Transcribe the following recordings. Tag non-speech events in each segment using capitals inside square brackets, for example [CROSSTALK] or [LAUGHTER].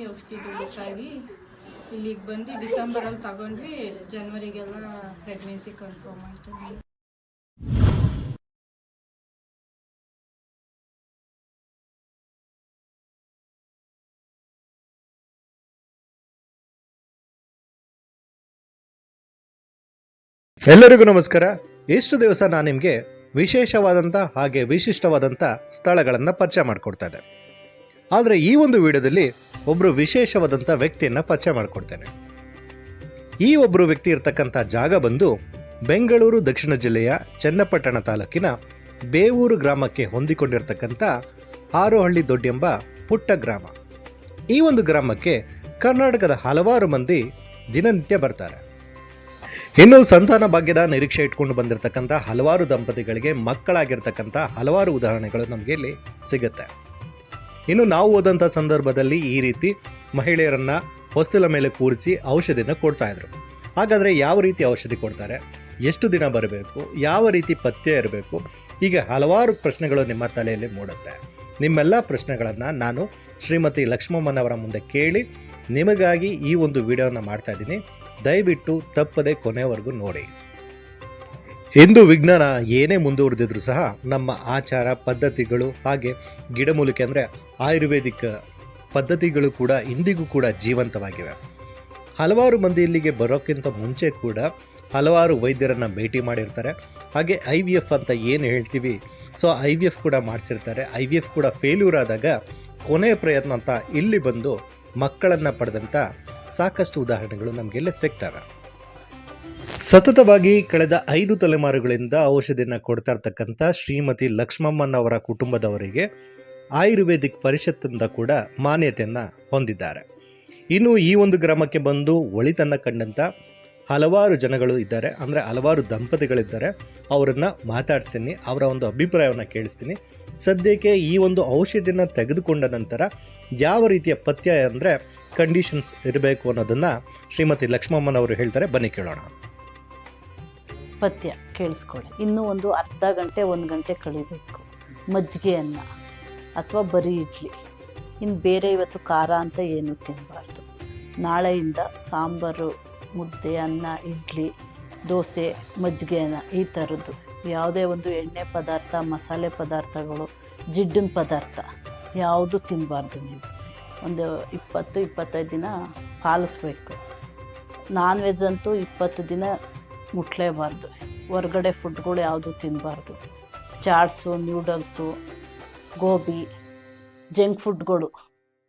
ರೀತಿ ಔಷಧಿ ಬೇಕಾಗಿ ಇಲ್ಲಿಗೆ ಬಂದು ಡಿಸೆಂಬರಲ್ಲಿ ತಗೊಂಡ್ವಿ, ಜನ್ವರಿಗೆಲ್ಲ ಪ್ರೆಗ್ನೆನ್ಸಿ ಕನ್ಫರ್ಮ್ ಆಯಿತು. ಎಲ್ಲರಿಗೂ ನಮಸ್ಕಾರ. ಇಷ್ಟು ದಿವಸ ನಾನು ನಿಮಗೆ ವಿಶೇಷವಾದಂಥ ಹಾಗೆ ವಿಶಿಷ್ಟವಾದಂಥ ಸ್ಥಳಗಳನ್ನು ಪರಿಚಯ ಮಾಡಿಕೊಡ್ತಾ ಇದ್ದೆ. ಆದರೆ ಈ ಒಂದು ವಿಡಿಯೋದಲ್ಲಿ ಒಬ್ಬರು ವಿಶೇಷವಾದಂಥ ವ್ಯಕ್ತಿಯನ್ನು ಪರಿಚಯ ಮಾಡಿಕೊಡ್ತೇನೆ. ಈ ಒಬ್ಬರು ವ್ಯಕ್ತಿ ಇರತಕ್ಕಂಥ ಜಾಗ ಬಂದು ಬೆಂಗಳೂರು ದಕ್ಷಿಣ ಜಿಲ್ಲೆಯ ಚನ್ನಪಟ್ಟಣ ತಾಲೂಕಿನ ಬೇವೂರು ಗ್ರಾಮಕ್ಕೆ ಹೊಂದಿಕೊಂಡಿರ್ತಕ್ಕಂಥ ಆರೋಹಳ್ಳಿ ದೊಡ್ಡೆಂಬ ಪುಟ್ಟ ಗ್ರಾಮ. ಈ ಒಂದು ಗ್ರಾಮಕ್ಕೆ ಕರ್ನಾಟಕದ ಹಲವಾರು ಮಂದಿ ದಿನನಿತ್ಯ ಬರ್ತಾರೆ. ಇನ್ನು ಸಂತಾನ ಭಾಗ್ಯದ ನಿರೀಕ್ಷೆ ಇಟ್ಕೊಂಡು ಬಂದಿರತಕ್ಕಂಥ ಹಲವಾರು ದಂಪತಿಗಳಿಗೆ ಮಕ್ಕಳಾಗಿರ್ತಕ್ಕಂಥ ಹಲವಾರು ಉದಾಹರಣೆಗಳು ನಮಗೆ ಇಲ್ಲಿ ಸಿಗುತ್ತೆ. ಇನ್ನು ನಾವು ಹೋದಂಥ ಸಂದರ್ಭದಲ್ಲಿ ಈ ರೀತಿ ಮಹಿಳೆಯರನ್ನು ಹೊಸ್ತಿಲ ಮೇಲೆ ಕೂರಿಸಿ ಔಷಧಿನ ಕೊಡ್ತಾ ಇದ್ರು. ಹಾಗಾದರೆ ಯಾವ ರೀತಿ ಔಷಧಿ ಕೊಡ್ತಾರೆ? ಎಷ್ಟು ದಿನ ಬರಬೇಕು? ಯಾವ ರೀತಿ ಪಥ್ಯ ಇರಬೇಕು? ಈಗ ಹಲವಾರು ಪ್ರಶ್ನೆಗಳು ನಿಮ್ಮ ತಲೆಯಲ್ಲಿ ಮೂಡುತ್ತೆ. ನಿಮ್ಮೆಲ್ಲ ಪ್ರಶ್ನೆಗಳನ್ನು ನಾನು ಶ್ರೀಮತಿ ಲಕ್ಷ್ಮಮ್ಮನವರ ಮುಂದೆ ಕೇಳಿ ನಿಮಗಾಗಿ ಈ ಒಂದು ವಿಡಿಯೋನ ಮಾಡ್ತಾ ಇದ್ದೀನಿ. ದಯವಿಟ್ಟು ತಪ್ಪದೆ ಕೊನೆವರೆಗೂ ನೋಡಿ. ಇಂದು ವಿಜ್ಞಾನ ಏನೇ ಮುಂದುವರೆದಿದ್ರು ಸಹ ನಮ್ಮ ಆಚಾರ ಪದ್ಧತಿಗಳು ಹಾಗೆ ಗಿಡಮೂಲಿಕೆ ಅಂದರೆ ಆಯುರ್ವೇದಿಕ್ ಪದ್ಧತಿಗಳು ಕೂಡ ಇಂದಿಗೂ ಕೂಡ ಜೀವಂತವಾಗಿವೆ. ಹಲವಾರು ಮಂದಿ ಇಲ್ಲಿಗೆ ಬರೋಕ್ಕಿಂತ ಮುಂಚೆ ಕೂಡ ಹಲವಾರು ವೈದ್ಯರನ್ನು ಭೇಟಿ ಮಾಡಿರ್ತಾರೆ. ಹಾಗೆ ಐ ವಿ ಎಫ್ ಅಂತ ಏನು ಹೇಳ್ತೀವಿ? ಸೊ, ಐ ವಿ ಎಫ್ ಕೂಡ ಮಾಡಿಸಿರ್ತಾರೆ. ಐ ವಿ ಎಫ್ ಕೂಡ ಫೇಲ್ಯೂರ್ ಆದಾಗ ಕೊನೆಯ ಪ್ರಯತ್ನ ಅಂತ ಇಲ್ಲಿ ಬಂದು ಮಕ್ಕಳನ್ನು ಪಡೆದಂಥ ಸಾಕಷ್ಟು ಉದಾಹರಣೆಗಳು ನಮಗೆಲ್ಲ ಸಿಗ್ತವೆ. ಸತತವಾಗಿ ಕಳೆದ ಐದು ತಲೆಮಾರುಗಳಿಂದ ಔಷಧಿಯನ್ನು ಕೊಡ್ತಾ ಇರ್ತಕ್ಕಂಥ ಶ್ರೀಮತಿ ಲಕ್ಷ್ಮಮ್ಮನವರ ಕುಟುಂಬದವರಿಗೆ ಆಯುರ್ವೇದಿಕ್ ಪರಿಷತ್ತಿಂದ ಕೂಡ ಮಾನ್ಯತೆಯನ್ನು ಹೊಂದಿದ್ದಾರೆ. ಇನ್ನು ಈ ಒಂದು ಗ್ರಾಮಕ್ಕೆ ಬಂದು ಒಳಿತನ್ನ ಕಂಡಂಥ ಹಲವಾರು ಜನಗಳು ಇದ್ದಾರೆ. ಅಂದರೆ ಹಲವಾರು ದಂಪತಿಗಳಿದ್ದಾರೆ. ಅವರನ್ನು ಮಾತಾಡ್ತೀನಿ ಅವರ ಒಂದು ಅಭಿಪ್ರಾಯವನ್ನು ಕೇಳಿಸ್ತೀನಿ. ಸದ್ಯಕ್ಕೆ ಈ ಒಂದು ಔಷಧಿಯನ್ನು ತೆಗೆದುಕೊಂಡ ನಂತರ ಯಾವ ರೀತಿಯ ಪಥ್ಯ ಅಂದರೆ ಕಂಡೀಷನ್ಸ್ ಇರಬೇಕು ಅನ್ನೋದನ್ನು ಶ್ರೀಮತಿ ಲಕ್ಷ್ಮಮ್ಮನವರು ಹೇಳ್ತಾರೆ. ಬನ್ನಿ ಕೇಳೋಣ. ಪಥ್ಯ ಕೇಳಿಸ್ಕೊಳ್ಳಿ. ಇನ್ನೂ ಒಂದು ಅರ್ಧ ಗಂಟೆ, ಒಂದು ಗಂಟೆ ಕಳಿಬೇಕು. ಮಜ್ಜಿಗೆ ಅನ್ನ ಅಥವಾ ಬರೀ ಇಡ್ಲಿ. ಇನ್ನು ಬೇರೆ ಇವತ್ತು ಖಾರ ಅಂತ ಏನೂ ತಿನ್ನಬಾರ್ದು ನಾಳೆಯಿಂದ ಸಾಂಬಾರು, ಮುದ್ದೆ, ಅನ್ನ, ಇಡ್ಲಿ, ದೋಸೆ ಮಜ್ಜಿಗೆ ಅನ್ನ ಈ ಥರದ್ದು. ಯಾವುದೇ ಒಂದು ಎಣ್ಣೆ ಪದಾರ್ಥ, ಮಸಾಲೆ ಪದಾರ್ಥಗಳು, ಜಿಡ್ಡಿನ ಪದಾರ್ಥ ಯಾವುದು ತಿನ್ನಬಾರ್ದು ನೀವು. ಒಂದು ಇಪ್ಪತ್ತು, ಇಪ್ಪತ್ತೈದು ದಿನ ಪಾಲಿಸ್ಬೇಕು. ನಾನ್ ವೆಜ್ ಅಂತೂ ಇಪ್ಪತ್ತು ದಿನ ಮುಟ್ಲೇಬಾರ್ದು. ಹೊರ್ಗಡೆ ಫುಡ್ಗಳು ಯಾವುದು ತಿನ್ನಬಾರ್ದು ಚಾಟ್ಸು ನ್ಯೂಡಲ್ಸು ಗೋಬಿ, ಜಂಕ್ ಫುಡ್ಗಳು,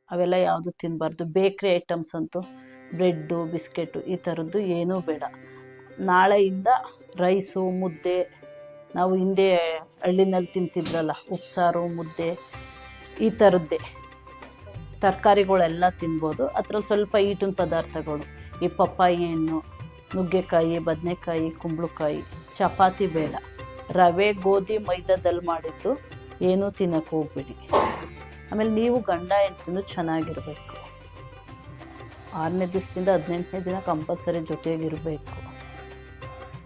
ಅವೆಲ್ಲ ಯಾವುದು ತಿನ್ನಬಾರ್ದು ಬೇಕ್ರಿ ಐಟಮ್ಸ್ ಅಂತೂ ಬ್ರೆಡ್ಡು, ಬಿಸ್ಕೆಟು ಈ ಥರದ್ದು ಏನೂ ಬೇಡ. ನಾಳೆಯಿಂದ ರೈಸು, ಮುದ್ದೆ, ನಾವು ಹಿಂದೆ ಹಳ್ಳಿನಲ್ಲಿ ತಿಂತಿದ್ರಲ್ಲ, ಉಪ್ಸಾರು, ಮುದ್ದೆ ಈ ಥರದ್ದೇ. ತರಕಾರಿಗಳೆಲ್ಲ ತಿನ್ಬೋದು. ಅದರಲ್ಲಿ ಸ್ವಲ್ಪ ಈಟಿನ ಪದಾರ್ಥಗಳು, ಈ ಪಪ್ಪಾಯಿ ಹಣ್ಣು ನುಗ್ಗೆಕಾಯಿ, ಬದನೆಕಾಯಿ, ಕುಂಬಳಕಾಯಿ, ಚಪಾತಿ ಬೇಡ. ರವೆ, ಗೋಧಿ ಮೈದಾದಲ್ಲಿ ಮಾಡಿದ್ದು ಏನೂ ತಿನ್ನಕ್ಕೆ ಹೋಗ್ಬೇಡಿ. ಆಮೇಲೆ ನೀವು ಗಂಡ ಹೆಂಡ್ತಿನೂ ಚೆನ್ನಾಗಿರಬೇಕು. ಆರನೇ ದಿವಸದಿಂದ ಹದಿನೆಂಟನೇ ದಿನ ಕಂಪಲ್ಸರಿ ಜೊತೆಗಿರಬೇಕು.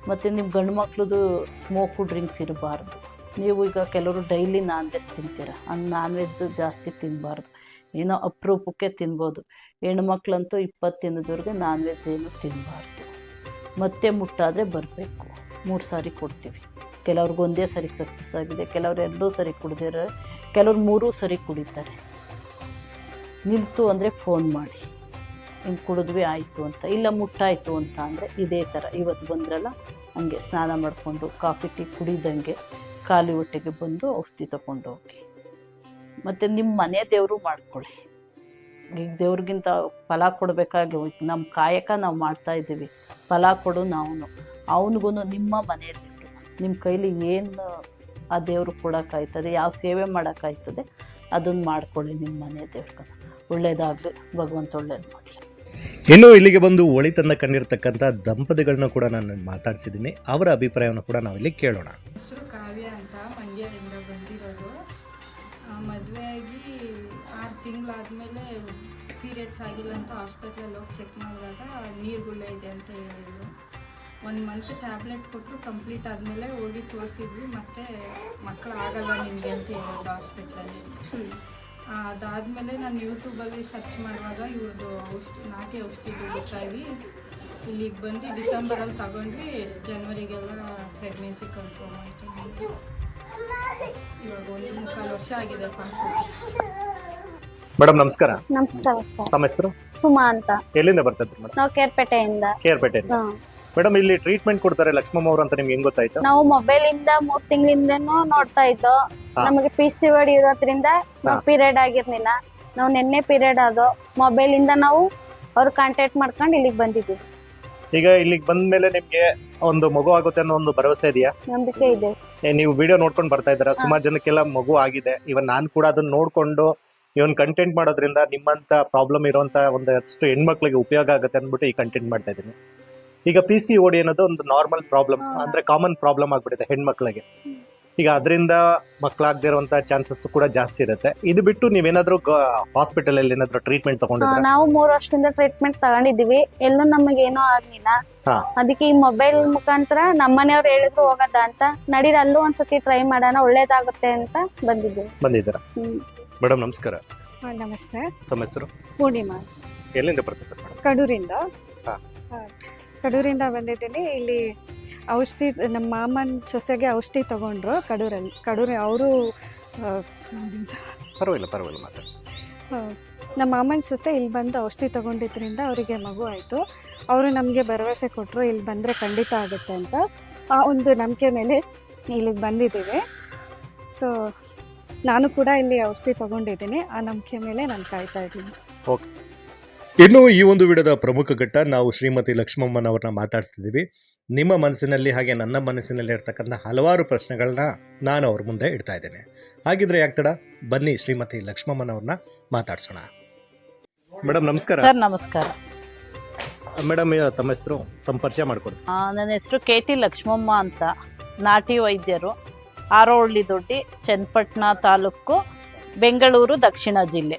ಮತ್ತು ನಿಮ್ಮ ಗಂಡು ಮಕ್ಳದ್ದು ಸ್ಮೋಕು, ಡ್ರಿಂಕ್ಸ್ ಇರಬಾರ್ದು. ನೀವು ಈಗ ಕೆಲವರು ಡೈಲಿ ನಾನ್ ವೆಜ್ ತಿಂತೀರ. ಹಂಗೆ ನಾನ್ ವೆಜ್ ಜಾಸ್ತಿ ತಿನ್ನಬಾರ್ದು ಏನೋ ಅಪರೂಪಕ್ಕೆ ತಿನ್ಬೋದು. ಹೆಣ್ಮಕ್ಳಂತೂ ಇಪ್ಪತ್ತು ದಿನದವರೆಗೆ ನಾನ್ ವೆಜ್ ಏನು ತಿನ್ನಬಾರ್ದು ಮತ್ತೆ ಮುಟ್ಟಾದರೆ ಬರಬೇಕು. ಮೂರು ಸಾರಿ ಕೊಡ್ತೀವಿ. ಕೆಲವ್ರಿಗೆ ಒಂದೇ ಸರಿ ಸಕ್ಸಸ್ ಆಗಿದೆ, ಕೆಲವ್ರು ಎರಡೂ ಸರಿ ಕುಡಿದಿರೋ, ಕೆಲವ್ರು ಮೂರೂ ಸರಿ ಕುಡಿತಾರೆ. ನಿಲ್ತು ಅಂದರೆ ಫೋನ್ ಮಾಡಿ. ಹಿಂಗೆ ಕುಡಿದ್ವಿ ಆಯಿತು ಅಂತ. ಇಲ್ಲ ಮುಟ್ಟಾಯಿತು ಅಂತ ಅಂದರೆ ಇದೇ ಥರ ಇವತ್ತು ಬಂದ್ರಲ್ಲ, ಹಂಗೆ ಸ್ನಾನ ಮಾಡಿಕೊಂಡು ಕಾಫಿ, ಟೀ ಕುಡಿದಂಗೆ ಖಾಲಿ ಹೊಟ್ಟೆಗೆ ಬಂದು ಔಷಧಿ ತಗೊಂಡು ಹೋಗಿ ಮತ್ತು ನಿಮ್ಮ ಮನೆ ದೇವರು ಮಾಡ್ಕೊಳ್ಳಿ ಈಗ ದೇವ್ರಿಗಿಂತ ಫಲ ಕೊಡಬೇಕಾಗಿ ನಮ್ಮ ಕಾಯಕ ನಾವು ಮಾಡ್ತಾ ಇದ್ದೀವಿ. ಫಲ ಕೊಡು ನಾವು ಅವನಿಗೂ ನಿಮ್ಮ ಮನೆಯಲ್ಲಿ ದೇವರು ನಿಮ್ಮ ಕೈಲಿ ಏನು ಆ ದೇವರು ಕೊಡೋಕ್ಕಾಯ್ತದೆ ಯಾವ ಸೇವೆ ಮಾಡೋಕ್ಕಾಯ್ತದೆ ಅದನ್ನು ಮಾಡಿಕೊಳ್ಳಿ ನಿಮ್ಮ ಮನೆ ದೇವ್ರಿಗೆ. ಒಳ್ಳೇದಾಗಲಿ ಭಗವಂತ ಒಳ್ಳೇದು ಮಾಡಲಿ. ಇನ್ನು ಇಲ್ಲಿಗೆ ಬಂದು ಒಳಿತನ್ನ ಕಂಡಿರ್ತಕ್ಕಂಥ ದಂಪತಿಗಳನ್ನ ಕೂಡ ನಾನು ಮಾತಾಡ್ಸಿದ್ದೀನಿ ಅವರ ಅಭಿಪ್ರಾಯವನ್ನು ಕೂಡ ನಾವಿಲ್ಲಿ ಕೇಳೋಣ. ಹೆಸರು ಕಾವ್ಯ ಅಂತ ತಿಂಗಳಾದಮೇಲೆ ಪೀರಿಯಡ್ಸ್ ಆಗಿಲ್ಲ ಅಂತ ಹಾಸ್ಪಿಟ್ಲಲ್ಲಿ ಹೋಗಿ ಚೆಕ್ ಮಾಡಿದಾಗ ನೀರುಗುಳ್ಳೆ ಇದೆ ಅಂತ ಹೇಳಿದ್ರು. ಒಂದು ಮಂತ್ ಟ್ಯಾಬ್ಲೆಟ್ ಕೊಟ್ಟು ಕಂಪ್ಲೀಟ್ ಆದಮೇಲೆ ಹೋಗಿ ತೋರಿಸಿದ್ವಿ ಮತ್ತು ಮಕ್ಕಳು ಆಗಲ್ಲ ನಿಮಗೆ ಅಂತ ಹೇಳಿದ್ರು ಹಾಸ್ಪಿಟ್ಲಲ್ಲಿ ಅದಾದಮೇಲೆ ನಾನು ಯೂಟ್ಯೂಬಲ್ಲಿ ಸರ್ಚ್ ಮಾಡುವಾಗ ಇವ್ರದ್ದು ಔಷಧಿ ನಾಟಿ ಔಷಧಿ ಗೊತ್ತಾಗಿ ಇಲ್ಲಿಗೆ ಬಂದು ಡಿಸೆಂಬರಲ್ಲಿ ತಗೊಂಡ್ವಿ ಜನ್ವರಿಗೆಲ್ಲ ಪ್ರೆಗ್ನೆನ್ಸಿ ಕನ್ಫರ್ಮ್ ಆಯಿತು. ಇವಾಗ ಒಂದು ಮುಕ್ಕಾಲು ವರ್ಷ ಆಗಿದೆ ಪಾಪು ಮೇಡಮ್ ನಮಸ್ಕಾರ. ನಮಸ್ಕಾರ ಸರ್. ತಮ್ಮ ಹೆಸರು? ಸುಮಾ ಅಂತ. ಎಲ್ಲಿಂದ ಬರ್ತಿದ್ರು ಮೇಡಮ್? ನಾವು ಕೇರ್ಪೇಟೆಯಿಂದ. ಕೇರ್ಪೇಟೆ. ಮೇಡಮ್ ಇಲ್ಲಿ ಟ್ರೀಟ್ಮೆಂಟ್ ಕೊಡ್ತಾರೆ ಲಕ್ಷ್ಮಮ್ಮ ಅವರು ಅಂತ ನಿಮ್ಗೆ ಹೆಂಗ್ ಗೊತ್ತಾಯ್ತು? ನಾವು ಮೊಬೈಲ್ ಇಂದ ಮೂರ್ ತಿಂಗಳಿಂದನೂ ನೋಡ್ತಾ ಇದ್ದೋ. ನಮಗೆ ಪಿ ಸಿ ವರ್ಡ್ ಇರೋದ್ರಿಂದ ಪೀರಿಯಡ್ ಆಗಿರ್ಲಿಲ್ಲ. ನಾವು ನಿನ್ನೆ ಪೀರಿಯಡ್ ಆದೋ ಮೊಬೈಲ್ ಇಂದ ನಾವು ಅವ್ರ ಕಾಂಟ್ಯಾಕ್ಟ್ ಮಾಡ್ಕೊಂಡು ಇಲ್ಲಿಗೆ ಬಂದಿದ್ದೀವಿ. ಈಗ ಇಲ್ಲಿಗೆ ಬಂದ ಮೇಲೆ ನಿಮ್ಗೆ ಒಂದು ಮಗು ಆಗುತ್ತೆ ಅನ್ನೋ ಒಂದು ಭರವಸೆ ಇದೆಯಾ? ನಂಬಿಕೆ ಇದೆ. ಏ, ನೀವು ವಿಡಿಯೋ ನೋಡ್ಕೊಂಡು ಬರ್ತಾ ಇದ್ದೀರಾ? ಸುಮಾರು ಜನಕ್ಕೆಲ್ಲ ಮಗು ಆಗಿದೆ. ಇವನ್ ನಾನು ಕೂಡ ಅದನ್ನ ನೋಡ್ಕೊಂಡು ಇವನ್ ಕಂಟೆಂಟ್ ಮಾಡೋದ್ರಿಂದ ನಿಮ್ಮಂತ ಪ್ರಾಬ್ಲಮ್ ಇರುವಂತ ಒಂದಷ್ಟು ಹೆಣ್ಮಕ್ಳಿಗೆ ಉಪಯೋಗ ಆಗುತ್ತೆ ಅಂದ್ಬಿಟ್ಟು ಈ ಕಂಟೆಂಟ್ ಮಾಡ್ತಾ ಇದ್ದೀನಿ. ಈಗ ಪಿ ಸಿ ಓಡಿ ಅನ್ನೋದು ಒಂದು ನಾರ್ಮಲ್ ಪ್ರಾಬ್ಲಮ್ ಅಂದ್ರೆ ಕಾಮನ್ ಪ್ರಾಬ್ಲಮ್ ಆಗ್ಬಿಟ್ಟಿದೆ ಹೆಣ್ಮಕ್ಳಿಗೆ. ಈಗ ಅದರಿಂದ ಮಕ್ಕಳಾಗದೇ ಇರುವಂತ ಚಾನ್ಸಸ್ ಕೂಡ ಜಾಸ್ತಿ ಇರುತ್ತೆ. ಇದು ಬಿಟ್ಟು ನೀವೇನಾದ್ರೂ ಹಾಸ್ಪಿಟಲ್ ಅಲ್ಲಿ ಏನಾದ್ರೂ ಟ್ರೀಟ್ಮೆಂಟ್ ತಗೊಂಡಿದ್ರೆ? ನಾವು ಮೂರು ವರ್ಷದಿಂದ ಟ್ರೀಟ್ಮೆಂಟ್ ತಗೊಂಡಿದೀವಿ ಎಲ್ಲೂ ನಮಗೆ ಏನೂ ಆಗ್ಲಿಲ್ಲ. ಅದಕ್ಕೆ ಈ ಮೊಬೈಲ್ ಮುಖಾಂತರ ನಮ್ಮನೆಯವ್ರು ಹೇಳಿದ್ರು ಹೋಗದ ಅಂತ. ನಡೀರ ಅಲ್ಲೂ ಒಂದ್ಸತಿ ಟ್ರೈ ಮಾಡೋಣ ಒಳ್ಳೇದಾಗುತ್ತೆ ಅಂತ ಬಂದಿದ್ದೀವಿ. ಬಂದಿದ್ದೀರಾ. ಮೇಡಮ್ ನಮಸ್ಕಾರ. ನಮಸ್ತೆ. ತಮ್ಮ ಹೆಸರು? ಪೂರ್ಣಿಮಾ. ಎಲ್ಲಿಂದ ಬರ್ತಿದ್ದಾರೆ ಮೇಡಮ್ ಕಡೂರಿಂದ. ಹಾ. ಹಾ. ಕಡೂರಿಂದ ಬಂದಿದ್ದೀನಿ. ಇಲ್ಲಿ ಔಷಧಿ ನಮ್ಮ ಮಾಮನ ಸೊಸೆಗೆ ಔಷಧಿ ತಗೊಂಡ್ರು ಕಡೂರಲ್ಲಿ. ಕಡೂರು ಅವರು ಪರವಾಗಿಲ್ಲ ಪರವಾಗಿಲ್ಲ ಮಾತಾಡಿ. ನಮ್ಮ ಮಾಮನ ಸೊಸೆ ಇಲ್ಲಿ ಬಂದು ಔಷಧಿ ತಗೊಂಡಿದ್ರಿಂದ ಅವರಿಗೆ ಮಗು ಆಯಿತು. ಅವರು ನಮಗೆ ಭರವಸೆ ಕೊಟ್ಟರು ಇಲ್ಲಿ ಬಂದರೆ ಖಂಡಿತ ಆಗುತ್ತೆ ಅಂತ. ಆ ಒಂದು ನಂಬಿಕೆ ಮೇಲೆ ಇಲ್ಲಿಗೆ ಬಂದಿದ್ದೀವಿ. ಸೊ ನಾನು ಕೂಡ ಇಲ್ಲಿ ಔಷಧಿ ತಗೊಂಡಿದ್ದೀನಿ. ಆ ನಂಬಿಕೆ ಮೇಲೆ ನಾನು ಕಾಯ್ತಾ ಇದ್ದೀನಿ. ಇನ್ನು ಈ ಒಂದು ವಿಡದ ಪ್ರಮುಖ ಘಟ್ಟ ನಾವು ಶ್ರೀಮತಿ ಲಕ್ಷ್ಮಮ್ಮನವ್ರನ್ನ ಮಾತಾಡ್ಸ್ತಿದ್ದೀವಿ. ನಿಮ್ಮ ಮನಸ್ಸಿನಲ್ಲಿ ಹಾಗೆ ನನ್ನ ಮನಸ್ಸಿನಲ್ಲಿ ಇರ್ತಕ್ಕಂಥ ಹಲವಾರು ಪ್ರಶ್ನೆಗಳನ್ನ ನಾನು ಅವ್ರ ಮುಂದೆ ಇಡ್ತಾ ಇದ್ದೇನೆ. ಹಾಗಿದ್ರೆ ಯಾಕ್ತಡ ಬನ್ನಿ ಶ್ರೀಮತಿ ಲಕ್ಷ್ಮಮ್ಮನವ್ರನ್ನ ಮಾತಾಡ್ಸೋಣ. ಮೇಡಮ್ ನಮಸ್ಕಾರ. ಸರ್ ನಮಸ್ಕಾರ. ಮೇಡಮ್ ತಮ್ಮ ಹೆಸರು? ತಮ್ಮ ಪರಿಚಯ ಮಾಡ್ಕೊಡಿ. ನನ್ನ ಹೆಸರು ಕೆ ಟಿ ಲಕ್ಷ್ಮಮ್ಮ ಅಂತ. ನಾಟಿ ವೈದ್ಯರು. ಆರೋಹಳ್ಳಿ ದೊಡ್ಡಿ ಚನ್ನಪಟ್ಟಣ ತಾಲೂಕು ಬೆಂಗಳೂರು ದಕ್ಷಿಣ ಜಿಲ್ಲೆ.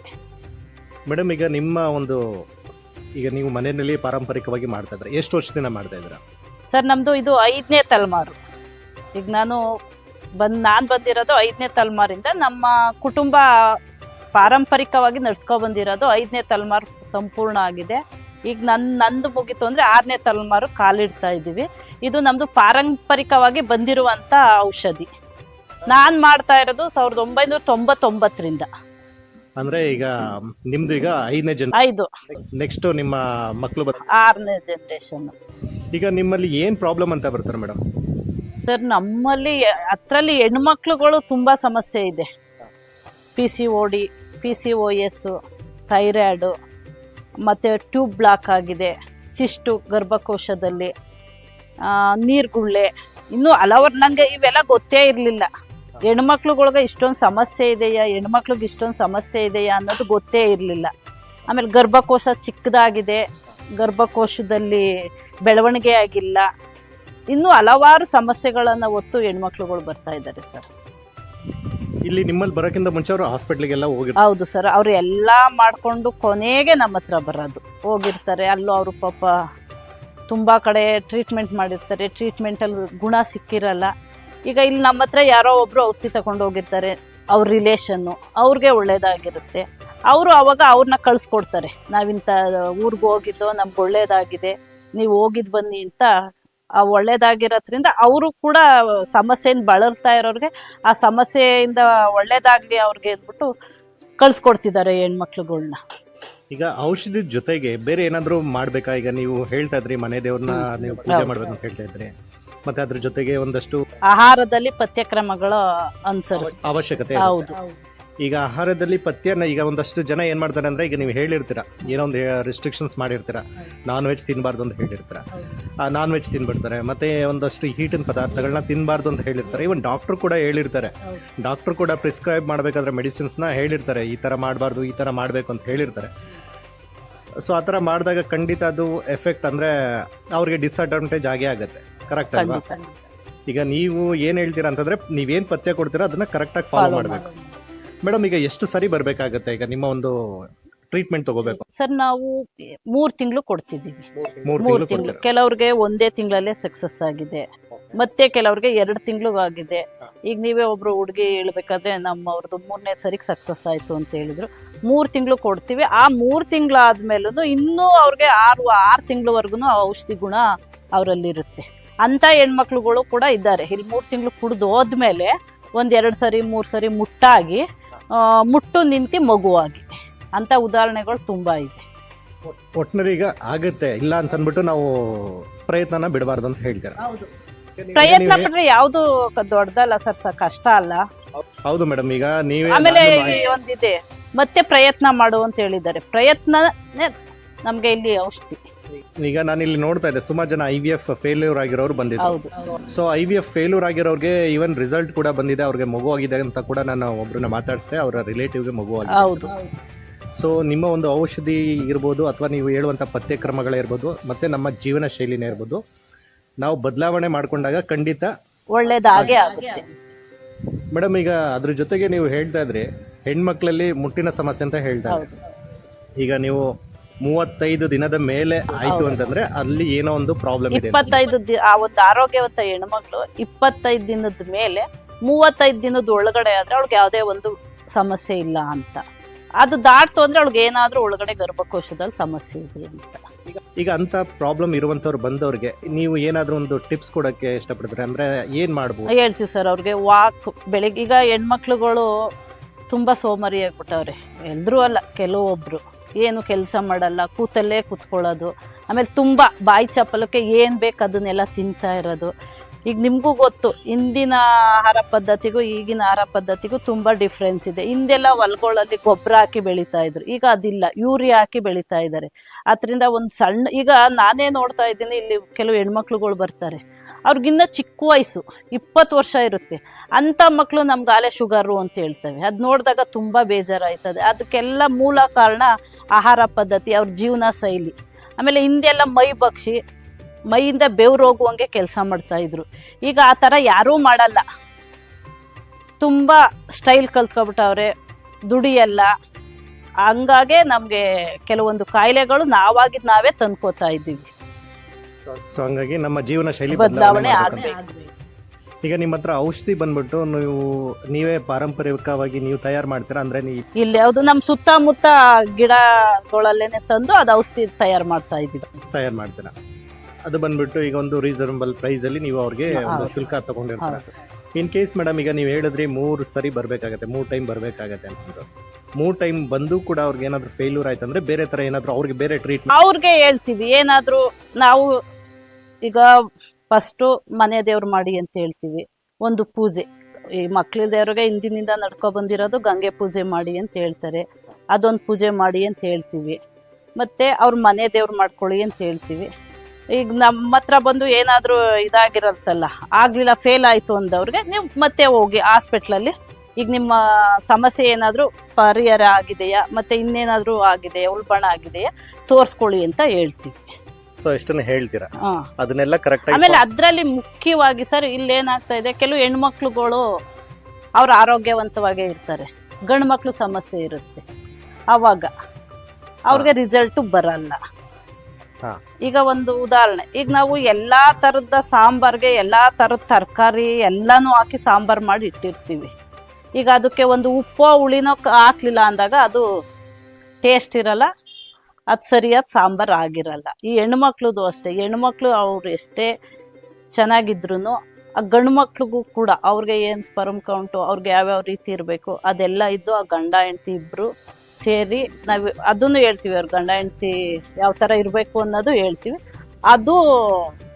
ಮೇಡಮ್ ಈಗ ನಿಮ್ಮ ಒಂದು ಈಗ ನೀವು ಮನೆಯಲ್ಲಿ ಪಾರಂಪರಿಕವಾಗಿ ಮಾಡ್ತಾ ಇದ್ರೆ ಎಷ್ಟು ವರ್ಷದಿಂದ ಮಾಡ್ತಾ ಇದ್ದೀರಾ? ಸರ್ ನಮ್ಮದು ಇದು ಐದನೇ ತಲೆಮಾರು. ಈಗ ನಾನು ಬಂದು ನಾನು ಬಂದಿರೋದು ಐದನೇ ತಲೆಮಾರಿಂದ ನಮ್ಮ ಕುಟುಂಬ ಪಾರಂಪರಿಕವಾಗಿ ನಡ್ಸ್ಕೊ ಬಂದಿರೋದು ಐದನೇ ತಲೆಮಾರು ಸಂಪೂರ್ಣ ಆಗಿದೆ. ಈಗ ನನ್ನ ನಂದು ಮುಗೀತು ಅಂದರೆ ಆರನೇ ತಲೆಮಾರು ಕಾಲಿಡ್ತಾ ಇದ್ದೀವಿ. ಇದು ನಮ್ಮದು ಪಾರಂಪರಿಕವಾಗಿ ಬಂದಿರುವಂಥ ಔಷಧಿ. ನಾನು ಮಾಡ್ತಾ ಇರೋದು ಸಾವಿರದ ಒಂಬೈನೂರ ತೊಂಬತ್ತೊಂಬತ್ತರಿಂದ. ಅಂದ್ರೆ ಈಗ ನಿಮ್ದು ಈಗ ಐದನೇ ಜನ ಐದು. ನೆಕ್ಸ್ಟ್ ನಿಮ್ಮ ಮಕ್ಕಳು ಆರನೇ ಜನರೇಷನ್ ಈಗ ನಿಮ್ಮಲ್ಲಿ ಏನ್ ಪ್ರಾಬ್ಲಮ್ ಅಂತ ಬರ್ತಾರೆ ಮೇಡಮ್ ಸರ್ ನಮ್ಮಲ್ಲಿ ಅದರಲ್ಲಿ ಹೆಣ್ಮಕ್ಳುಗಳು ತುಂಬ ಸಮಸ್ಯೆ ಇದೆ. P C O D P C O S thyroid ಮತ್ತು ಟ್ಯೂಬ್ ಬ್ಲಾಕ್ ಆಗಿದೆ ಸಿಸ್ಟು ಗರ್ಭಕೋಶದಲ್ಲಿ ನೀರ್ಗುಳ್ಳೆ ಇನ್ನೂ ಹಲವಾರು ನನಗೆ ಇವೆಲ್ಲ ಗೊತ್ತೇ ಇರಲಿಲ್ಲ. ಹೆಣ್ಮಕ್ಳುಗಳ್ಗೆ ಇಷ್ಟೊಂದು ಸಮಸ್ಯೆ ಇದೆಯಾ? ಹೆಣ್ಮಕ್ಳಿಗೆ ಇಷ್ಟೊಂದು ಸಮಸ್ಯೆ ಇದೆಯಾ ಅನ್ನೋದು ಗೊತ್ತೇ ಇರಲಿಲ್ಲ. ಆಮೇಲೆ ಗರ್ಭಕೋಶ ಚಿಕ್ಕದಾಗಿದೆ. ಗರ್ಭಕೋಶದಲ್ಲಿ ಬೆಳವಣಿಗೆ ಆಗಿಲ್ಲ. ಇನ್ನೂ ಹಲವಾರು ಸಮಸ್ಯೆಗಳನ್ನು ಹೊತ್ತು ಹೆಣ್ಮಕ್ಳುಗಳು ಬರ್ತಾ ಇದ್ದಾರೆ ಸರ್. ಇಲ್ಲಿ ನಿಮ್ಮಲ್ಲಿ ಬರೋಕ್ಕಿಂತ ಮುಂಚೆ ಅವರು ಹಾಸ್ಪಿಟ್ಲಿಗೆಲ್ಲ ಹೋಗಿ ಹೌದು ಸರ್. ಅವರು ಎಲ್ಲ ಮಾಡಿಕೊಂಡು ಕೊನೆಗೆ ನಮ್ಮ ಹತ್ರ ಬರೋದು. ಹೋಗಿರ್ತಾರೆ. ಅಲ್ಲೂ ಅವರು ಪಾಪ ತುಂಬ ಕಡೆ ಟ್ರೀಟ್ಮೆಂಟ್ ಮಾಡಿರ್ತಾರೆ. ಟ್ರೀಟ್ಮೆಂಟಲ್ಲಿ ಗುಣ ಸಿಕ್ಕಿರಲ್ಲ. ಈಗ ಇಲ್ಲಿ ನಮ್ಮ ಹತ್ರ ಯಾರೋ ಒಬ್ರು ಔಷಧಿ ತಗೊಂಡು ಹೋಗಿರ್ತಾರೆ ಅವ್ರ ರಿಲೇಷನ್ನು ಅವ್ರಿಗೆ ಒಳ್ಳೇದಾಗಿರುತ್ತೆ. ಅವರು ಅವಾಗ ಅವ್ರನ್ನ ಕಳಿಸ್ಕೊಡ್ತಾರೆ. ನಾವಿಂಥ ಊರಿಗೆ ಹೋಗಿದ್ದು ನಮ್ಗೆ ಒಳ್ಳೇದಾಗಿದೆ ನೀವು ಹೋಗಿದ್ದು ಬನ್ನಿ ಅಂತ ಆ ಒಳ್ಳೇದಾಗಿರೋದ್ರಿಂದ ಅವರು ಕೂಡ ಸಮಸ್ಯೆಯಿಂದ ಬಳಲ್ತಾ ಇರೋರಿಗೆ ಆ ಸಮಸ್ಯೆಯಿಂದ ಒಳ್ಳೇದಾಗಲಿ ಅವ್ರಿಗೆ ಅಂದ್ಬಿಟ್ಟು ಕಳಿಸ್ಕೊಡ್ತಿದ್ದಾರೆ ಹೆಣ್ಮಕ್ಳುಗಳ್ನ. ಈಗ ಔಷಧಿ ಜೊತೆಗೆ ಬೇರೆ ಏನಾದರೂ ಮಾಡ್ಬೇಕಾ? ಈಗ ನೀವು ಹೇಳ್ತಾ ಇದ್ರಿ ಮನೆ ದೇವ್ರನ್ನ. ನೀವು ಪೂಜೆ ಮಾಡ್ಬೇಕು ಅಂತ ಹೇಳ್ತಾ ಇದ್ರಿ. ಮತ್ತೆ ಅದ್ರ ಜೊತೆಗೆ ಒಂದಷ್ಟು ಆಹಾರದಲ್ಲಿ ಪಥ್ಯಕ್ರಮಗಳು ಅನುಸರಿಸ ಅವಶ್ಯಕತೆ ಇರುತ್ತೆ. ಹೌದು. ಈಗ ಆಹಾರದಲ್ಲಿ ಪಥ್ಯನ ಈಗ ಒಂದಷ್ಟು ಜನ ಏನ್ ಮಾಡ್ತಾರೆ ಅಂದ್ರೆ ಈಗ ನೀವು ಹೇಳಿರ್ತೀರಾ ಏನೋ ಒಂದು ರಿಸ್ಟ್ರಿಕ್ಷನ್ಸ್ ಮಾಡಿರ್ತೀರಾ ನಾನ್ ವೆಜ್ ತಿನ್ನಬಾರ್ದು ಅಂತ ಹೇಳಿರ್ತೀರಾ. ಆ ನಾನ್ ವೆಜ್ ತಿನ್ಬಿಡ್ತಾರೆ ಮತ್ತೆ ಒಂದಷ್ಟು ಹೀಟಿನ ಪದಾರ್ಥಗಳನ್ನ ತಿನ್ಬಾರ್ದು ಅಂತ ಹೇಳಿರ್ತಾರೆ. ಇವನ್ ಡಾಕ್ಟರ್ ಕೂಡ ಹೇಳಿರ್ತಾರೆ. ಡಾಕ್ಟರ್ ಕೂಡ ಪ್ರಿಸ್ಕ್ರೈಬ್ ಮಾಡಬೇಕಾದ್ರೆ ಮೆಡಿಸಿನ್ಸ್ನ ಹೇಳಿರ್ತಾರೆ. ಈ ಥರ ಮಾಡಬಾರ್ದು ಈ ಥರ ಮಾಡಬೇಕು ಅಂತ ಹೇಳಿರ್ತಾರೆ. ಸೊ ಆ ಥರ ಮಾಡಿದಾಗ ಖಂಡಿತ ಅದು ಎಫೆಕ್ಟ್ ಅಂದರೆ ಅವ್ರಿಗೆ ಡಿಸ್ಅಡ್ವಾಂಟೇಜ್ ಆಗೇ ಆಗುತ್ತೆ. ಕರೆಕ್ಟ್ ಅಲ್ವಾ? ಖಂಡಿತ ಈಗ ನೀವು ಏನು ಹೇಳ್ತೀರಾ ಅಂತಂದ್ರೆ ನೀವೇನು ಪಥ್ಯ ಕೊಡ್ತೀರಾ ಅದನ್ನ ಕರೆಕ್ಟಾಗಿ ಫಾಲೋ ಮಾಡಬೇಕು. ಮೇಡಮ್ ಈಗ ಎಷ್ಟು ಸರಿ ಬರಬೇಕಾಗತ್ತೆ ಈಗ ನಿಮ್ಮ ಒಂದು ಟ್ರೀಟ್ಮೆಂಟ್ ತಗೋಬೇಕು? ಸರ್ ನಾವು ಮೂರು ತಿಂಗಳು ಕೊಡ್ತಿದ್ದೀವಿ. ಮೂರು ಮೂರು ತಿಂಗಳು ತಿಂಗಳು. ಕೆಲವ್ರಿಗೆ ಒಂದೇ ತಿಂಗಳಲ್ಲೇ ಸಕ್ಸಸ್ ಆಗಿದೆ. ಮತ್ತೆ ಕೆಲವ್ರಿಗೆ ಎರಡು ತಿಂಗಳು ಆಗಿದೆ. ಈಗ ನೀವೇ ಒಬ್ರು ಹುಡುಗಿ ಹೇಳ್ಬೇಕಾದ್ರೆ ನಮ್ಮವ್ರದ್ದು ಮೂರನೇ ಸರಿಗೆ ಸಕ್ಸಸ್ ಆಯ್ತು ಅಂತ ಹೇಳಿದ್ರು. ಮೂರು ತಿಂಗಳು ಕೊಡ್ತೀವಿ. ಆ ಮೂರು ತಿಂಗಳಾದ್ಮೇಲೂ ಇನ್ನೂ ಅವ್ರಿಗೆ ಆರು ಆರು ತಿಂಗಳವರೆಗೂ ಆ ಔಷಧಿ ಗುಣ ಅವರಲ್ಲಿರುತ್ತೆ. ಅಂಥ ಹೆಣ್ಮಕ್ಳುಗಳು ಕೂಡ ಇದ್ದಾರೆ. ಇಲ್ಲಿ ಮೂರು ತಿಂಗಳು ಕುಡಿದು ಹೋದ್ಮೇಲೆ ಒಂದೆರಡು ಎರಡು ಸರಿ ಮೂರು ಸರಿ ಮುಟ್ಟಾಗಿ ಮುಟ್ಟು ನಿಂತು ಮಗುವಾಗಿ. ಅಂಥ ಉದಾಹರಣೆಗಳು ತುಂಬ ಇದೆ ಒಟ್ಟಿನಲ್ಲಿ ಈಗ ಆಗುತ್ತೆ ಇಲ್ಲ ಅಂತ ಅಂದ್ಬಿಟ್ಟು ನಾವು ಪ್ರಯತ್ನನ ಬಿಡಬಾರ್ದು ಅಂತ ಹೇಳ್ತಾರೆ? ಪ್ರಯತ್ನ ಪಟ್ರೆ ಯಾವುದು ದೊಡ್ಡದಲ್ಲ ಸರ್ ಸರ್ ಕಷ್ಟ ಅಲ್ಲ. ಹೌದು ಮೇಡಮ್ ಈಗ ನೀವೇ ಆಮೇಲೆ ಒಂದಿದೆ ಮತ್ತೆ ಪ್ರಯತ್ನ ಮಾಡು ಅಂತ ಹೇಳಿದ್ದಾರೆ. ಪ್ರಯತ್ನ ನಮ್ಗೆ ಇಲ್ಲಿ ಔಷಧಿ. ಈಗ ನಾನು ಇಲ್ಲಿ ನೋಡ್ತಾ ಇದ್ದೆ ಸುಮಾರು ಜನ ಐ ವಿ ಎಫ್ ಫೇಲ್ಯೂರ್ ಆಗಿರೋರು ಬಂದಿದ್ದಾರೆ so I V F failure ಆಗಿರೋರಿಗೆ even result ಕೂಡ ಬಂದಿದೆ ಅವ್ರಿಗೆ ಮಗು ಆಗಿದೆ ಅಂತ ಕೂಡ ನಾನು ಒಬ್ಬರನ್ನ ಮಾತಾಡಿಸ್ದೆ ಅವರ ರಿಲೇಟಿವ್ಗೆ ಮಗು ಆಗಿದೆ. ಹೌದು. ಸೊ ನಿಮ್ಮ ಒಂದು ಔಷಧಿ ಇರ್ಬೋದು ಅಥವಾ ನೀವು ಹೇಳುವಂಥ ಪಥ್ಯಕ್ರಮಗಳಿರ್ಬೋದು ಮತ್ತು ನಮ್ಮ ಜೀವನ ಶೈಲಿನೇ ಇರ್ಬೋದು ನಾವು ಬದಲಾವಣೆ ಮಾಡಿಕೊಂಡಾಗ ಖಂಡಿತ ಒಳ್ಳೇದಾಗೆ ಆಗುತ್ತೆ. ಮೇಡಮ್ ಈಗ ಅದ್ರ ಜೊತೆಗೆ ನೀವು ಹೇಳ್ತಾ ಇದ್ರೆ ಹೆಣ್ಮಕ್ಳಲ್ಲಿ ಮುಟ್ಟಿನ ಸಮಸ್ಯೆ ಅಂತ ಹೇಳ್ತಾ. ಈಗ ನೀವು ಮೂವತ್ತೈದು ದಿನದ ಮೇಲೆ ಆಯ್ತು ಅಂತಂದ್ರೆ ಅಲ್ಲಿ ಏನೋ ಒಂದು ಪ್ರಾಬ್ಲಮ್ ಇದೆ. ಇಪ್ಪತ್ತೈದು ದಿ ಆ ಒಂದು ಆರೋಗ್ಯವಂತ ಹೆಣ್ಮಕ್ಳು ಇಪ್ಪತ್ತೈದು ದಿನದ ಮೇಲೆ ಮೂವತ್ತೈದು ದಿನದ ಒಳಗಡೆ ಆದ್ರೆ ಅವಳಿಗೆ ಯಾವುದೇ ಒಂದು ಸಮಸ್ಯೆ ಇಲ್ಲ ಅಂತ. ಅದು ದಾಟ್ತು ಅಂದ್ರೆ ಅವಳಿಗೆ ಏನಾದ್ರೂ ಒಳಗಡೆ ಗರ್ಭಕೋಶದಲ್ಲಿ ಸಮಸ್ಯೆ ಇದೆ ಅಂತ. ಈಗ ಅಂತ ಪ್ರಾಬ್ಲಮ್ ಇರುವಂತವ್ರು ಬಂದವ್ರಿಗೆ ನೀವು ಏನಾದ್ರೂ ಒಂದು ಟಿಪ್ಸ್ ಕೊಡಕ್ಕೆ ಇಷ್ಟಪಡ್ತೀರಾ? ಅಂದ್ರೆ ಏನ್ ಮಾಡ್ಬೋದು? ಹೇಳ್ತೀವಿ ಸರ್ ಅವ್ರಿಗೆ ವಾಕ್ ಬೆಳಿಗ್ಗೆ ಈಗ ಹೆಣ್ಮಕ್ಳುಗಳು ತುಂಬಾ ಸೋಮಾರಿ ಆಗ್ಬಿಟ್ಟವ್ರೆ ಎಲ್ಲರೂ ಅಲ್ಲ ಕೆಲವೊಬ್ರು. ಏನು ಕೆಲಸ ಮಾಡಲ್ಲ, ಕೂತಲ್ಲೇ ಕೂತ್ಕೊಳ್ಳೋದು. ಆಮೇಲೆ ತುಂಬ ಬಾಯಿ ಚಪ್ಪಲಕ್ಕೆ ಏನು ಬೇಕು ಅದನ್ನೆಲ್ಲ ತಿಂತಾ ಇರೋದು. ಈಗ ನಿಮಗೂ ಗೊತ್ತು ಇಂದಿನ ಆಹಾರ ಪದ್ಧತಿಗೂ ಈಗಿನ ಆಹಾರ ಪದ್ಧತಿಗೂ ತುಂಬ ಡಿಫ್ರೆನ್ಸ್ ಇದೆ. ಹಿಂದೆಲ್ಲ ಹೊಲ್ಗಳಲ್ಲಿ ಗೊಬ್ಬರ ಹಾಕಿ ಬೆಳೀತಾ ಇದ್ರು. ಈಗ ಅದಿಲ್ಲ, ಯೂರಿಯಾ ಹಾಕಿ ಬೆಳೀತಾ ಇದ್ದಾರೆ ಅದರಿಂದ ಒಂದು ಸಣ್ಣ, ಈಗ ನಾನೇ ನೋಡ್ತಾ ಇದ್ದೀನಿ, ಇಲ್ಲಿ ಕೆಲವು ಹೆಣ್ಮಕ್ಳುಗಳು ಬರ್ತಾರೆ. ಅವ್ರಿಗಿನ್ನ ಚಿಕ್ಕ ವಯಸ್ಸು, ಇಪ್ಪತ್ತು ವರ್ಷ ಇರುತ್ತೆ. ಅಂಥ ಮಕ್ಕಳು ನಮ್ಗೆ ಆಲೆ ಶುಗರು ಅಂತ ಹೇಳ್ತವೆ. ಅದು ನೋಡಿದಾಗ ತುಂಬ ಬೇಜಾರಾಯ್ತದೆ. ಅದಕ್ಕೆಲ್ಲ ಮೂಲ ಕಾರಣ ಆಹಾರ ಪದ್ಧತಿ, ಅವ್ರ ಜೀವನ ಶೈಲಿ. ಆಮೇಲೆ ಹಿಂದೆಲ್ಲ ಮೈ ಬಗ್ಸಿ, ಮೈಯಿಂದ ಬೆವ್ರು ಹೋಗುವಂಗೆ ಕೆಲಸ ಮಾಡ್ತಾಯಿದ್ರು ಈಗ ಆ ಥರ ಯಾರೂ ಮಾಡಲ್ಲ. ತುಂಬ ಸ್ಟೈಲ್ ಕಲ್ತ್ಕೊಬಿಟ್ಟವ್ರೆ, ದುಡಿಯಲ್ಲ. ಹಂಗಾಗೆ ನಮಗೆ ಕೆಲವೊಂದು ಕಾಯಿಲೆಗಳು ನಾವಾಗಿದ್ದು ನಾವೇ ತಂದ್ಕೋತಾ ಇದ್ದೀವಿ. ಸೊ ಹಂಗಾಗಿ ನಮ್ಮ ಜೀವನ ಶೈಲಿ ಬದಲಾವಣೆ ಆಗಬೇಕು. ಈಗ ನಿಮ್ಮ ಹತ್ರ ಔಷಧಿ ಬಂದ್ಬಿಟ್ಟು ನೀವು ನೀವೇ ಪಾರಂಪರಿಕವಾಗಿ ನೀವು ತಯಾರು ಮಾಡ್ತೀರಾ ಅಂದ್ರೆ ನೀವು ಇಲ್ಲಿ ಯಾವುದು ನಮ್ಮ ಸುತ್ತಮುತ್ತ ಗಿಡಗಳಲ್ಲೇನೆ ತಂದು ಅದು ಔಷಧಿ ತಯಾರು ಮಾಡ್ತಾ ಇದ್ದೀವಿ. ತಯಾರು ಮಾಡ್ತೀರಾ? ಅದು ಬಂದ್ಬಿಟ್ಟು ಈಗ ಒಂದು ರೀಸನಬಲ್ ಪ್ರೈಸ್ ಅಲ್ಲಿ ನೀವು ಅವ್ರಿಗೆ ಒಂದು ಶುಲ್ಕ ತಗೊಂಡಿರ್ತೀರಾ? ಇನ್ ಕೇಸ್ ಮೇಡಮ್ ಈಗ ನೀವು ಹೇಳಿದ್ರಿ ಮೂರು ಸರಿ ಬರ್ಬೇಕಾಗತ್ತೆ ಮೂರು ಟೈಮ್ ಬರ್ಬೇಕಾಗತ್ತೆ ಅಂತಂದ್ರೆ. ಮೂರು ಟೈಮ್ ಬಂದು ಕೂಡ ಅವ್ರಿಗೆ ಏನಾದ್ರು ಫೇಲ್ಯೂರ್ ಆಯ್ತು ಅಂದ್ರೆ ಬೇರೆ ತರ ಏನಾದ್ರು ಅವ್ರಿಗೆ ಬೇರೆ ಟ್ರೀಟ್ಮೆಂಟ್ ಅವ್ರಿಗೆ ಹೇಳ್ತೀವಿ ಏನಾದ್ರೂ ನಾವು ಈಗ ಫಸ್ಟು ಮನೆ ದೇವ್ರು ಮಾಡಿ ಅಂತ ಹೇಳ್ತೀವಿ. ಒಂದು ಪೂಜೆ. ಈ ಮಕ್ಳಿಲ್ದವ್ರಿಗೆ ಹಿಂದಿನಿಂದ ನಡ್ಕೊ ಬಂದಿರೋದು ಗಂಗೆ ಪೂಜೆ ಮಾಡಿ ಅಂತ ಹೇಳ್ತಾರೆ. ಅದೊಂದು ಪೂಜೆ ಮಾಡಿ ಅಂತ ಹೇಳ್ತೀವಿ. ಮತ್ತು ಅವ್ರ ಮನೆ ದೇವ್ರು ಮಾಡ್ಕೊಳ್ಳಿ ಅಂತ ಹೇಳ್ತೀವಿ. ಈಗ ನಮ್ಮ ಹತ್ರ ಬಂದು ಏನಾದರೂ ಇದಾಗಿರತ್ತಲ್ಲ, ಆಗಲಿಲ್ಲ ಫೇಲ್ ಆಯಿತು ಅಂದವ್ರಿಗೆ ನೀವು ಮತ್ತೆ ಹೋಗಿ ಹಾಸ್ಪಿಟ್ಲಲ್ಲಿ ಈಗ ನಿಮ್ಮ ಸಮಸ್ಯೆ ಏನಾದರೂ ಪರಿಹಾರ ಆಗಿದೆಯಾ? ಮತ್ತು ಇನ್ನೇನಾದರೂ ಆಗಿದೆಯಾ? ಉಲ್ಬಣ ಆಗಿದೆಯಾ? ತೋರಿಸ್ಕೊಳ್ಳಿ ಅಂತ ಹೇಳ್ತೀವಿ. ಸೊ ಎಷ್ಟನ್ನ ಹೇಳ್ತೀರಾ? ಹಾಂ ಅದನ್ನೆಲ್ಲ ಕರೆಕ್ಟ್ ಆಮೇಲೆ ಅದರಲ್ಲಿ ಮುಖ್ಯವಾಗಿ ಸರ್ ಇಲ್ಲಿ ಏನಾಗ್ತಾ ಇದೆ ಕೆಲವು ಹೆಣ್ಮಕ್ಳುಗಳು ಅವ್ರು ಆರೋಗ್ಯವಂತವಾಗೇ ಇರ್ತಾರೆ. ಗಂಡು ಮಕ್ಳು ಸಮಸ್ಯೆ ಇರುತ್ತೆ. ಆವಾಗ ಅವ್ರಿಗೆ ರಿಸಲ್ಟು ಬರಲ್ಲ. ಹಾ. ಈಗ ಒಂದು ಉದಾಹರಣೆ ಈಗ ನಾವು ಎಲ್ಲಾ ಥರದ ಸಾಂಬಾರ್ಗೆ ಎಲ್ಲಾ ಥರದ ತರಕಾರಿ ಎಲ್ಲನೂ ಹಾಕಿ ಸಾಂಬಾರ್ ಮಾಡಿ ಇಟ್ಟಿರ್ತೀವಿ. ಈಗ ಅದಕ್ಕೆ ಒಂದು ಉಪ್ಪು ಹುಳಿನೋ ಕ- ಹಾಕ್ಲಿಲ್ಲ ಅಂದಾಗ ಅದು ಟೇಸ್ಟ್ ಇರಲ್ಲ ಅದು ಸರಿಯಾದ ಸಾಂಬಾರ್ ಆಗಿರಲ್ಲ. ಈ ಹೆಣ್ಮಕ್ಳದು ಅಷ್ಟೇ. ಹೆಣ್ಮಕ್ಳು ಅವ್ರು ಎಷ್ಟೇ ಚೆನ್ನಾಗಿದ್ರು ಆ ಗಂಡು ಮಕ್ಳಿಗೂ ಕೂಡ ಅವ್ರಿಗೆ ಏನು ಸ್ಪರ್ಮ್ ಕೌಂಟು ಅವ್ರಿಗೆ ಯಾವ್ಯಾವ ರೀತಿ ಇರಬೇಕು, ಅದೆಲ್ಲ ಇದ್ದು ಆ ಗಂಡ ಹೆಂಡ್ತಿ ಇಬ್ಬರು ಸೇರಿ ನಾವು ಅದನ್ನು ಹೇಳ್ತೀವಿ. ಅವ್ರ ಗಂಡ ಹೆಂಡತಿ ಯಾವ ಥರ ಇರಬೇಕು ಅನ್ನೋದು ಹೇಳ್ತೀವಿ. ಅದು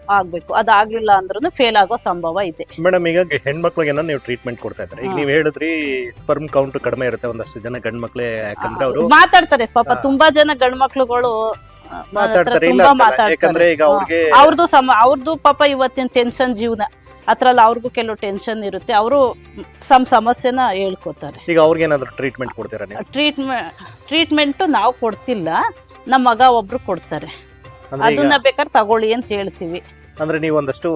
ಆಗಬೇಕು. ಅದಾಗ್ಲಿಲ್ಲ ಅಂದ್ರೂ ಫೇಲ್ ಆಗೋ ಸಂಭವ ಇದೆ. ಮೇಡಮ್ ಈಗ ಹೆಣ್ಮಕ್ಳಿಗೆ ನೀವು ಟ್ರೀಟ್ಮೆಂಟ್ ಕೊಡ್ತಾ ಇದ್ದಾರೆ. ಈಗ. ನೀವು ಹೇಳಿದ್ರಿ ಸ್ಪರ್ಮ್ ಕೌಂಟ್ ಕಡಿಮೆ ಇರುತ್ತೆ ಒಂದಷ್ಟು ಜನ ಗಂಡ್ ಮಕ್ಳೇ ಯಾಕಂದ್ರೆ ಅವರು ಮಾತಾಡ್ತಾರೆ. ಪಾಪ ತುಂಬಾ ಜನ ಗಂಡು ಮಕ್ಳುಗಳು ಆ, ನನ್ನ ಹತ್ರ ಮಾತಾಡ್ತಾರೆ. ಇಲ್ಲ ತುಂಬಾ. ಮಾತಾಡ್ತಾರೆ. ಯಾಕಂದ್ರೆ ಈಗ. ಅವ್ರಿಗೆ ಅವ್ರದ್ದು ಸಮ ಅವ್ರದ್ದು ಪಾಪ ಇವತ್ತಿನ ಟೆನ್ಷನ್ ಜೀವನ. ಅದ್ರಲ್ಲಿ ಅವ್ರಿಗೂ ಕೆಲವು ಟೆನ್ಷನ್ ಇರುತ್ತೆ. ಅವರು ಸಮ ಸಮಸ್ಯೆನ ಹೇಳ್ಕೊತಾರೆ. ಈಗ ಅವ್ರಿಗೆ ಏನಾದ್ರು ಟ್ರೀಟ್ಮೆಂಟ್ ಕೊಡ್ತೀರಾ ನೀವು? ಟ್ರೀಟ್ಮೆಂಟ್ ಟ್ರೀಟ್ಮೆಂಟು ನಾವು ಕೊಡ್ತಿಲ್ಲ. ನಮ್ಮ ಮಗ ಒಬ್ರು ಕೊಡ್ತಾರೆ. ಅದನ್ನ ಬೇಕಾದ್ರೆ ತಗೊಳ್ಳಿ ಅಂತ ಹೇಳ್ತೀವಿ. ಅಂದ್ರೆ ನೀವು ಒಂದಷ್ಟು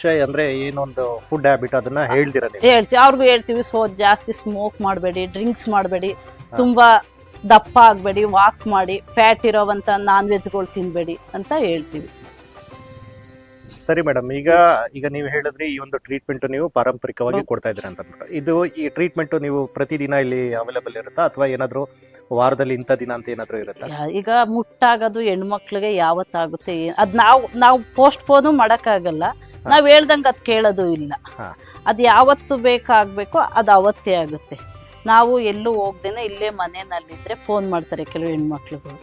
ಶೈ ಅಂದ್ರೆ ಏನೊಂದು ಫುಡ್ ಹ್ಯಾಬಿಟ್ ಅದನ್ನ ಹೇಳ್ತೀರ ನೀವು? ಹೇಳ್ತೀವಿ. ಅವ್ರಿಗೂ ಹೇಳ್ತೀವಿ ಸೊ ಜಾಸ್ತಿ ಸ್ಮೋಕ್ ಮಾಡಬೇಡಿ ಡ್ರಿಂಕ್ಸ್ ಮಾಡಬೇಡಿ ತುಂಬಾ ದಪ್ಪ ಆಗಬೇಡಿ ವಾಕ್ ಮಾಡಿ ಫ್ಯಾಟ್ ಇರೋವಂಥ ನಾನ್ ವೆಜ್ಗಳು ತಿನ್ನಬೇಡಿ ಅಂತ ಹೇಳ್ತೀವಿ. ಸರಿ ಮೇಡಮ್ ಈಗ ಈಗ ನೀವು ಹೇಳಿದ್ರಿ ಈ ಒಂದು ಟ್ರೀಟ್ಮೆಂಟ್ ನೀವು ಪಾರಂಪರಿಕವಾಗಿ ಕೊಡ್ತಾ ಇದ್ದೀರಾ ಅಂತ ಅಂದ್ಬಿಟ್ಟು. ಇದು ಈ ಟ್ರೀಟ್ಮೆಂಟ್ ನೀವು ಪ್ರತಿದಿನ ಇಲ್ಲಿ ಅವೈಲೇಬಲ್ ಇರುತ್ತಾ? ಅಥವಾ ಏನಾದರೂ ವಾರದಲ್ಲಿ ಇಂಥ ದಿನ ಅಂತ ಏನಾದರೂ ಇರುತ್ತಾ? ಈಗ ಮುಟ್ಟಾಗೋದು ಹೆಣ್ಮಕ್ಳಿಗೆ ಯಾವತ್ತಾಗುತ್ತೆ ಅದು ನಾವು ನಾವು ಪೋಸ್ಟ್ ಪೋನು ಮಾಡೋಕ್ಕಾಗಲ್ಲ ನಾವು ಹೇಳ್ದಂಗೆ ಅದು ಕೇಳೋದು ಇಲ್ಲ. ಅದು ಯಾವತ್ತು ಬೇಕಾಗಬೇಕು ಅದು ಅವತ್ತೇ ಆಗುತ್ತೆ. ನಾವು ಎಲ್ಲೂ ಹೋಗ್ದೇನೆ ಇಲ್ಲೇ ಮನೆಯಲ್ಲಿದ್ದರೆ ಫೋನ್ ಮಾಡ್ತಾರೆ ಕೆಲವು ಹೆಣ್ಮಕ್ಳುಗಳು.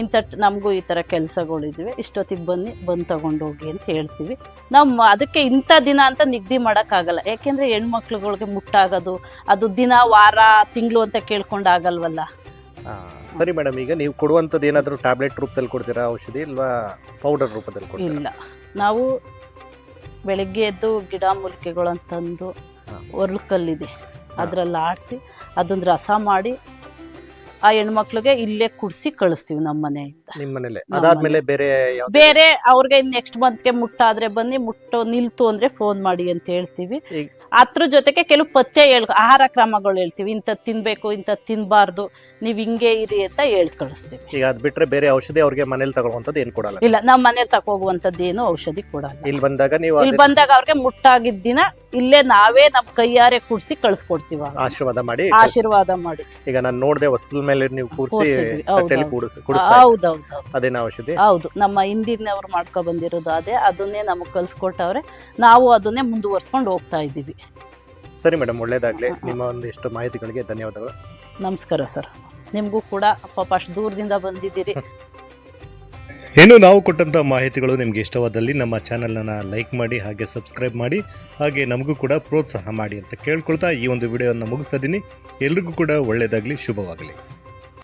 ಇಂಥ ನಮಗೂ ಈ ಥರ ಕೆಲಸಗಳಿದ್ವಿ. ಇಷ್ಟೊತ್ತಿಗೆ ಬನ್ನಿ ಬಂದು ತಗೊಂಡೋಗಿ ಅಂತ ಹೇಳ್ತೀವಿ. ನಮ್ಮ ಅದಕ್ಕೆ ಇಂಥ ದಿನ ಅಂತ ನಿಗದಿ ಮಾಡೋಕ್ಕಾಗಲ್ಲ. ಯಾಕೆಂದರೆ ಹೆಣ್ಮಕ್ಳುಗಳಿಗೆ ಮುಟ್ಟಾಗೋದು ಅದು ದಿನ ವಾರ ತಿಂಗಳು ಅಂತ ಕೇಳ್ಕೊಂಡು ಆಗಲ್ವಲ್ಲ ಸರಿ ಮೇಡಮ್. ಈಗ ನೀವು ಕೊಡುವಂಥದ್ದು ಏನಾದರೂ ಟ್ಯಾಬ್ಲೆಟ್ ರೂಪದಲ್ಲಿ ಕೊಡ್ತೀರಾ ಔಷಧಿ ಇಲ್ವಾ ಪೌಡರ್ ರೂಪದಲ್ಲಿ ಕೊಡ್ತೀರಾ? ಇಲ್ಲ. ನಾವು ಬೆಳಗ್ಗೆ ಎದ್ದು ಗಿಡ ಮೂಲಿಕೆಗಳಂತಂದು ಹಾ. ಒರ್ಳ್ಕಲ್ಲಿದೆ ಅದರಲ್ಲಿ ಆಡಿಸಿ ಅದೊಂದು ರಸ ಮಾಡಿ ಆ ಹೆಣ್ಮಕ್ಳಿಗೆ ಇಲ್ಲೇ ಕುಡ್ಸಿ ಕಳಿಸ್ತೀವಿ ನಮ್ಮ ಮನೆಯಿಂದ. ನಿಮ್ಮ ಮನೇಲೆ. ನಮ್ಮ ಅದಾದ್ಮೇಲೆ ಬೇರೆ ಯಾವ್ದು ಬೇರೆ ಅವ್ರಿಗೆ ನೆಕ್ಸ್ಟ್ ಮಂತ್ಗೆ ಮುಟ್ಟಾದ್ರೆ ಬನ್ನಿ ಮುಟ್ಟು ನಿಲ್ತು ಅಂದ್ರೆ ಫೋನ್ ಮಾಡಿ ಅಂತ ಹೇಳ್ತೀವಿ. ಈಗ- ಅದ್ರ ಜೊತೆಗೆ ಕೆಲವು ಪಥ್ಯ ಹೇಳ್ ಆಹಾರ ಕ್ರಮಗಳು ಹೇಳ್ತೀವಿ. ಇಂಥದ್ದು ತಿನ್ಬೇಕು ಇಂಥದ್ದು ತಿನ್ಬಾರ್ದು ನೀವು ಹಿಂಗೆ ಇರಿ ಅಂತ ಹೇಳಿ ಕಳಿಸ್ತೀವಿ. ಈಗ ಅದ್ ಬಿಟ್ರೆ ಬೇರೆ ಔಷಧಿ ಅವ್ರಿಗೆ ಮನೇಲಿ ತಗೊಳ್ಳುವಂತದ್ದು ಏನ್ ಕೊಡಲ್ಲ? ಇಲ್ಲ ನಮ್ಮ ಮನೇಲಿ ತಕೋಗುವಂತದ್ದು ಏನು ಔಷಧಿ ಕೊಡಲ್ಲ. ಇಲ್ಲಿ ಬಂದಾಗ ನೀವು ಇಲ್ಲಿ ಅದೇ ಬಂದಾಗ ಅವ್ರಿಗೆ ಮುಟ್ಟಾಗಿದ್ದ ದಿನ ಇಲ್ಲೇ ನಾವೇ ನಮ್ ಕೈಯಾರೆ ಕೂಡ್ಸಿ ಕಳ್ಸ್ಕೊಡ್ತೀವ ಆಶೀರ್ವಾದ ಮಾಡಿ ಆಶೀರ್ವಾದ ಮಾಡಿ. ಈಗ ನಾನು ನೋಡ್ದೆ ವಸ್ತುದ ಮೇಲೆ ನೀವು ಕೂರಿಸಿ ಕೂರ್ಸಿದ್ವಿ. ಹೌದು, ತಟ್ಟೆಲಿ ಹೌದು. ಕೂಡಿಸ್ ಕುಡಿಸ್ತಾ ಹೌದೌದು ಅದೇನ ಔಷಧಿ. ಹೌದು. ನಮ್ಮ ಹಿಂದಿನವ್ರು ಮಾಡ್ಕೊ ಬಂದಿರೋದು ಅದೇ. ಅದನ್ನೇ ನಮಗೆ ಕಲ್ಸ್ಕೊಟ್ಟವ್ರೆ ನಾವು ಅದನ್ನೇ ಮುಂದುವರ್ಸ್ಕೊಂಡು ಹೋಗ್ತಾ ಇದ್ದೀವಿ. ಸರಿ ಮೇಡಮ್ ಒಳ್ಳೇದಾಗ್ಲಿ. ನಿಮ್ಮ ಒಂದಿಷ್ಟು ಮಾಹಿತಿಗಳಿಗೆ ಧನ್ಯವಾದಗಳು. ನಮಸ್ಕಾರ ಸರ್. ನಿಮಗೂ ಕೂಡ ಪಾಪ ಅಷ್ಟು ದೂರದಿಂದ ಬಂದಿದ್ದೀರಿ. [LAUGHS] ಇನ್ನು ನಾವು ಕೊಟ್ಟಂಥ ಮಾಹಿತಿಗಳು ನಿಮಗೆ ಇಷ್ಟವಾದಲ್ಲಿ ನಮ್ಮ ಚಾನಲನ್ನು ಲೈಕ್ ಮಾಡಿ ಹಾಗೆ ಸಬ್ಸ್ಕ್ರೈಬ್ ಮಾಡಿ ಹಾಗೆ ನಮಗೂ ಕೂಡ ಪ್ರೋತ್ಸಾಹ ಮಾಡಿ ಅಂತ ಕೇಳ್ಕೊಳ್ತಾ ಈ ಒಂದು ವಿಡಿಯೋವನ್ನು ಮುಗಿಸ್ತಾ ಇದ್ದೀನಿ. ಎಲ್ರಿಗೂ ಕೂಡ ಒಳ್ಳೆಯದಾಗಲಿ ಶುಭವಾಗಲಿ.